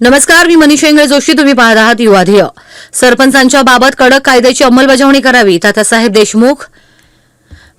नमस्कार मी मनीषा इंगळे जोशी. तुम्ही पाहत आहात युवाधीय सरपंचांच्या बाबत कडक कायद्याची अंमलबजावणी करावी तात्यासाहेब देशमुख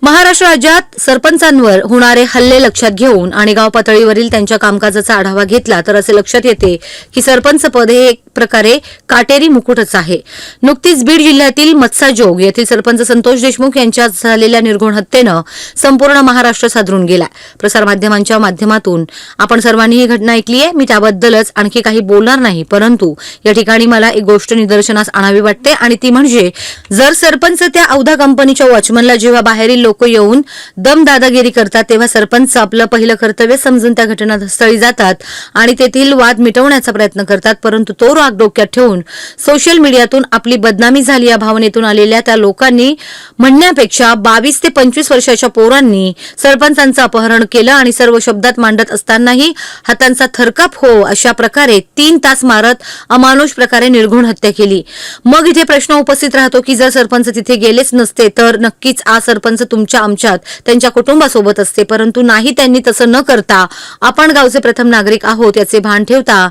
महाराष्ट्र राज्यात सरपंचांवर होणारे हल्ले लक्षात घेऊन आणि गाव पातळीवरील त्यांच्या कामकाजाचा आढावा घेतला तर असे लक्षात येते की सरपंच पद हे एक प्रकारे काटेरी मुकुटच आहे. नुकतीच बीड जिल्ह्यातील मत्साजोग येथील सरपंच संतोष देशमुख यांच्या झालेल्या निर्घुण हत्येनं संपूर्ण महाराष्ट्र साधरून गेला. प्रसारमाध्यमांच्या माध्यमातून आपण सर्वांनी ही घटना ऐकली आहे. मी त्याबद्दलच आणखी काही बोलणार नाही परंतु या ठिकाणी मला एक गोष्ट निदर्शनास आणावी वाटते आणि ती म्हणजे जर सरपंच त्या औधा कंपनीच्या वॉचमनला जेव्हा बाहेरील लोक येऊन दम दादागिरी करतात तेव्हा सरपंच आपलं पहिलं कर्तव्य समजून त्या घटनास्थळी जातात आणि तेथील वाद मिटवण्याचा प्रयत्न करतात परंतु तो राग डोक्यात ठेवून सोशल मीडियातून आपली बदनामी झाली या भावनेतून आलेल्या त्या लोकांनी म्हणण्यापेक्षा बावीस ते पंचवीस वर्षाच्या पोरांनी सरपंचांचं अपहरण केलं आणि सर्व शब्दात मांडत असतानाही हातांचा थरकाप हो अशा प्रकारे तीन तास मारत अमानुष प्रकारे निर्घुण हत्या केली. मग इथे प्रश्न उपस्थित राहतो की जर सरपंच तिथे गेलेच नसते तर नक्कीच आज सरपंच तुमच्या आमच्यात त्यांच्या कुटुंबासोबत असते. परंतु नाही त्यांनी तसं न करता आपण गावचे प्रथम नागरिक आहोत याचे भान ठेवता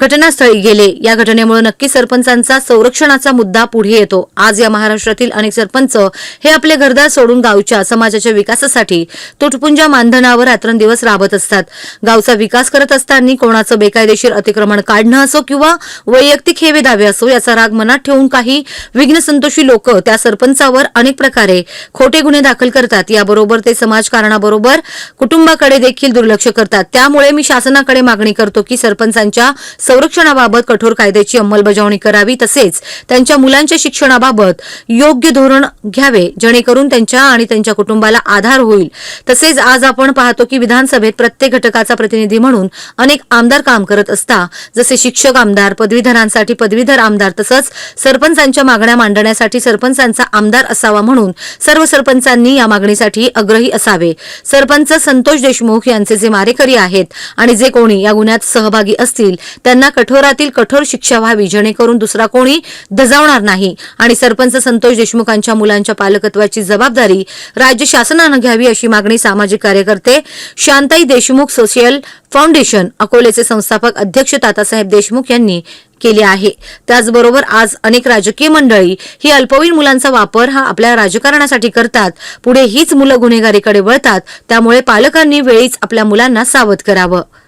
घटनास्थळी गेले. या घटनेमुळे नक्की सरपंचांचा संरक्षणाचा मुद्दा पुढे येतो. आज या महाराष्ट्रातील अनेक सरपंच हे आपले घरदार सोडून गावच्या समाजाच्या विकासासाठी तुटपुंजा मानधनावर रात्रंदिवस राबत असतात. गावचा विकास करत असताना कोणाचं बेकायदेशीर अतिक्रमण काढणं असो किंवा वैयक्तिक हेवे दावे असो याचा राग मनात ठेवून काही विघ्नसंतोषी लोक त्या सरपंचावर अनेक प्रकारे खोटे गुन्हे दाखल करतात. याबरोबर ते समाजकारणाबरोबर कुटुंबाकडे देखील दुर्लक्ष करतात. त्यामुळे मी शासनाकडे मागणी करतो की सरपंचांच्या संरक्षणाबाबत कठोर कायद्याची अंमलबजावणी करावी. तसेच त्यांच्या मुलांच्या शिक्षणाबाबत योग्य धोरण घ्यावे जेणेकरून त्यांच्या आणि त्यांच्या कुटुंबाला आधार होईल. तसेच आज आपण पाहतो की विधानसभेत प्रत्येक घटकाचा प्रतिनिधी म्हणून अनेक आमदार काम करत असता. जसे शिक्षक आमदार पदवीधरांसाठी पदवीधर आमदार तसंच सरपंचांच्या मागण्या मांडण्यासाठी सरपंचांचा आमदार असावा म्हणून सर्व सरपंचांनी या मागणीसाठी अग्रही असावे. सरपंच संतोष देशमुख यांचे जे मारेकरी आहेत आणि जे कोणी या गुन्ह्यात सहभागी असतील त्यांना कठोरातील कठोर शिक्षा व्हावी जेणेकरून दुसरा कोणी दजावणार नाही. आणि सरपंच संतोष देशमुखांच्या मुलांच्या पालकत्वाची जबाबदारी राज्य शासनानं घ्यावी अशी मागणी सामाजिक कार्यकर्ते शांताई देशमुख सोशल फाउंडेशन अकोलेचे संस्थापक अध्यक्ष तातासाहेब देशमुख यांनी केली आहे. त्याचबरोबर आज अनेक राजकीय मंडळी ही अल्पवयीन मुलांचा वापर हा आपल्या राजकारणासाठी करतात. पुढे हीच मुलं गुन्हेगारीकडे वळतात. त्यामुळे पालकांनी वेळीच आपल्या मुलांना सावध करावं.